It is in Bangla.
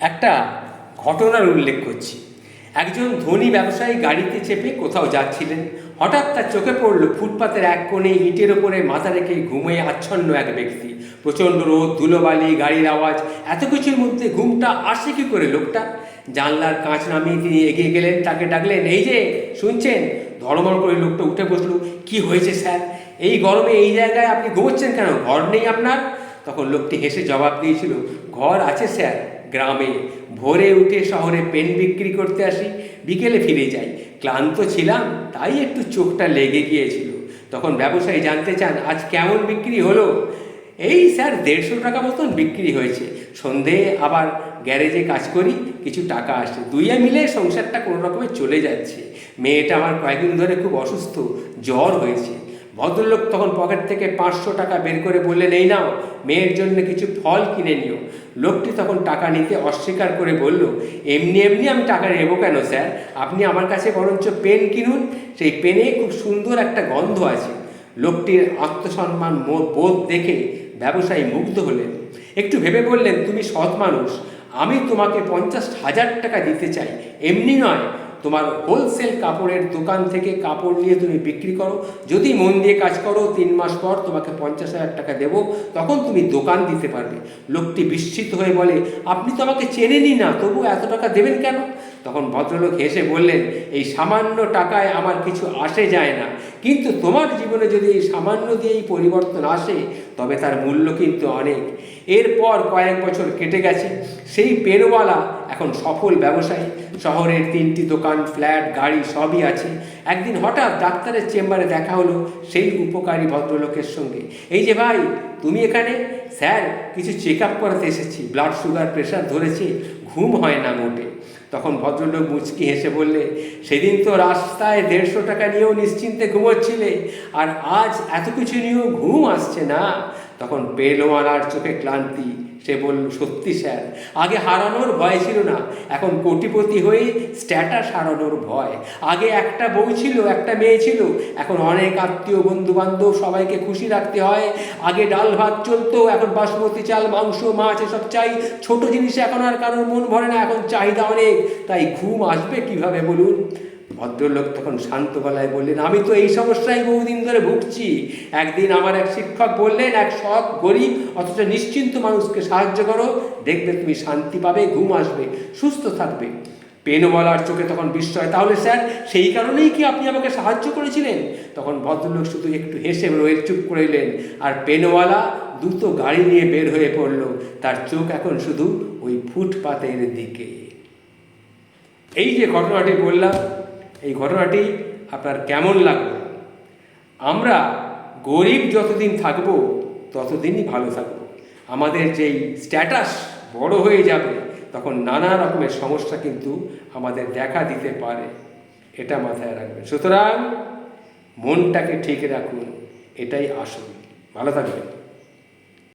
একটা ঘটনার উল্লেখ করছি। একজন ধনী ব্যবসায়ী গাড়িতে চেপে কোথাও যাচ্ছিলেন। হঠাৎ তার চোখে পড়ল ফুটপাতের এক কোণে ইটের ওপরে মাথা রেখে ঘুমিয়ে আচ্ছন্ন এক ব্যক্তি। প্রচণ্ড রোদ, ধুলোবালি, গাড়ির আওয়াজ, এত কিছুর মধ্যে ঘুমটা আসে কি করে লোকটা? জানলার কাঁচ নামিয়ে তিনি এগিয়ে গেলেন, তাকে ডাকলেন, এই যে, শুনছেন? ধর্মর করে লোকটা উঠে বসল, কি হয়েছে স্যার? এই গরমে এই জায়গায় আপনি ঘুমোচ্ছেন কেন? ঘর নেই আপনার? তখন লোকটি হেসে জবাব দিয়েছিল, ঘর আছে স্যার। গ্রামে ভোরে উঠে শহরে পেন বিক্রি করতে আসি। বিকেলে ফিরে যাই। ক্লান্ত ছিলাম, তাই একটু চোখটা লেগে গিয়েছিল। তখন ব্যবসায়ী জানতে চান, আজ কেমন বিক্রি হলো? এই স্যার, দেড়শো টাকা মতন বিক্রি হয়েছে। সন্ধে আবার গ্যারেজে কাজ করি, কিছু টাকা আসে। দুইয়ে মিলে সংসারটা কোনো রকমে চলে যাচ্ছে। মেয়েটা আমার কয়েকদিন ধরে খুব অসুস্থ, জ্বর হয়েছে। ভদ্রলোক তখন পকেট থেকে পাঁচশো টাকা বের করে বললেন, এই নাও, মেয়ের জন্য কিছু ফল কিনে নিও। লোকটি তখন টাকা নিতে অস্বীকার করে বলল, এমনি এমনি আমি টাকা নেব কেন, স্যার? আপনি আমার কাছে বরঞ্চ পেন কিনুন, সেই পেনে খুব সুন্দর একটা গন্ধ আছে। লোকটির আত্মসম্মান বোধ দেখে ব্যবসায়ী মুগ্ধ হলেন। একটু ভেবে বললেন, তুমি সৎ মানুষ, আমি তোমাকে পঞ্চাশ হাজার টাকা দিতে চাই। এমনি নয় তোমার হোলসেল কাপড়ের দোকান থেকে কাপড় নিয়ে তুমি বিক্রি করো। যদি মন দিয়ে কাজ করো, তিন মাস পর তোমাকে পঞ্চাশ হাজার টাকা দেবো, তখন তুমি দোকান দিতে পারবে। লোকটি বিস্মিত হয়ে বলে, আপনি তো আমাকে চেনেনই না, তবু এত টাকা দেবেন কেন? তখন ভদ্রলোক হেসে বললেন, এই সামান্য টাকায় আমার কিছু আসে যায় না। কিন্তু তোমার জীবনে যদি এই সামান্য দিয়েই পরিবর্তন আসে, তবে তার মূল্য কিন্তু অনেক। এরপর কয়েক বছর কেটে গেছে। সেই পেরোওয়ালা এখন সফল ব্যবসায়ী। শহরের তিনটি দোকান, ফ্ল্যাট, গাড়ি সবই আছে। একদিন হঠাৎ ডাক্তারের চেম্বারে দেখা হলো সেই উপকারী ভদ্রলোকের সঙ্গে। এই যে ভাই, তুমি এখানে? স্যার, কিছু চেক আপ করাতে এসেছি। ব্লাড সুগার প্রেশার ধরেছে, ঘুম হয় না মোটে। তখন ভদ্রলোক মুচকি হেসে বললে, সেদিন তো রাস্তায় দেড়শো টাকা নিয়েও নিশ্চিন্তে ঘুমোচ্ছিলে, আর আজ এত কিছু নিয়েও ঘুম আসছে না। তখন পেলোয়ালার চোখে ক্লান্তি সে বলল, সত্যি স্যার, আগে হারানোর ভয় ছিল না, এখন কোটিপতি হয়ে স্ট্যাটাস হারানোর ভয়। আগে একটা বউ ছিল, একটা মেয়ে ছিল, এখন অনেক আত্মীয় বন্ধু বান্ধব সবাইকে খুশি রাখতে হয়। আগে ডাল ভাত চলতো, এখন বাসমতি চাল, মাংস, মাছ এসব চাই। ছোট জিনিসে এখন আর কারোর মন ভরে না, এখন চাহিদা অনেক। তাই ঘুম আসবে কীভাবে বলুন? ভদ্রলোক তখন শান্ত গলায় বললেন, আমি তো এই সমস্যায় বহুদিন ধরে ভুগছি। একদিন আমার এক শিক্ষক বললেন, এক সৎ, গরিব, অথচ নিশ্চিন্ত মানুষকে সাহায্য করো। দেখবে তুমি শান্তি পাবে, ঘুম আসবে, সুস্থ থাকবে। পেনওয়ালার চোখে তখন বিস্ময়, তাহলে স্যার, সেই কারণেই কি আপনি আমাকে সাহায্য করেছিলেন? তখন ভদ্রলোক শুধু একটু হেসে রয়ে চুপ করে এলেন, আর পেনওয়ালা দ্রুত গাড়ি নিয়ে বের হয়ে পড়ল। তার চোখ এখন শুধু ওই ফুটপাতের দিকে। এই যে ঘটনাটি বললাম ঘটনাটি আপনার কেমন লাগবে আমরা গরিব যতদিন থাকব, ততদিনই ভালো থাকব। আমাদের যেই স্ট্যাটাস বড় হয়ে যাবে, তখন নানা রকমের সমস্যা কিন্তু আমাদের দেখা দিতে পারে। এটা মাথায় রাখবেন। সুতরাং মনটাকে ঠিক রাখুন, এটাই আসল। ভালো থাকবেন।